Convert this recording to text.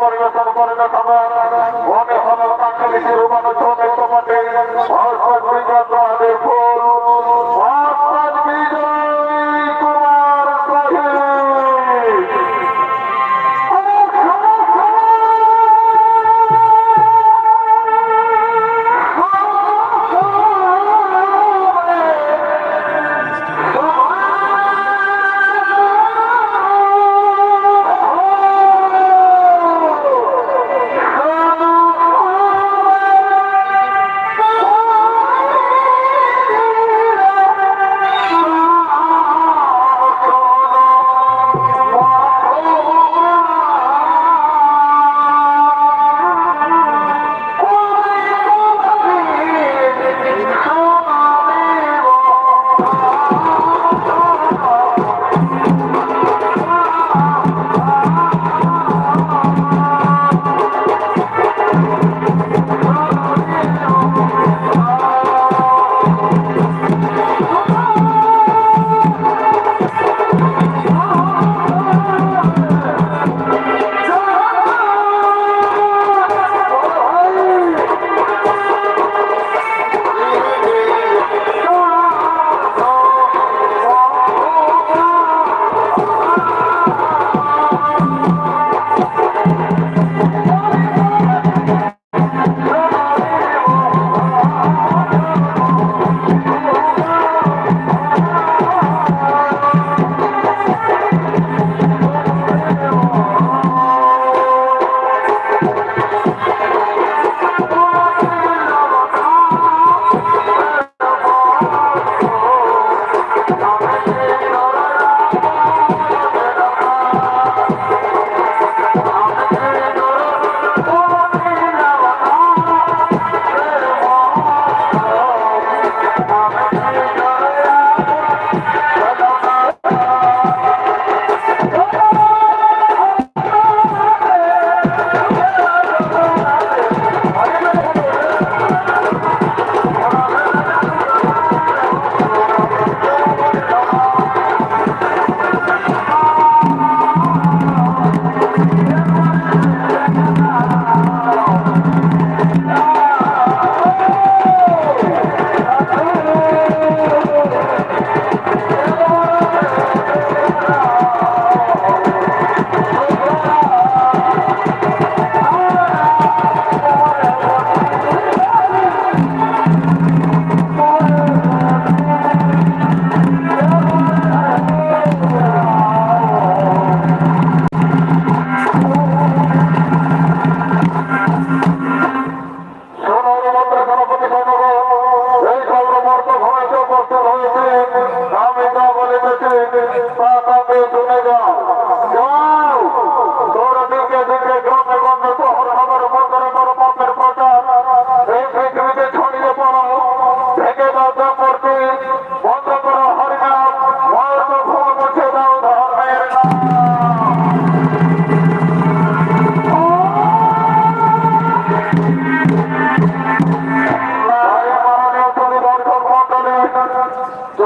পরিবেশন করে দেখাবেন মনে হলো তাকে শিরোমান তো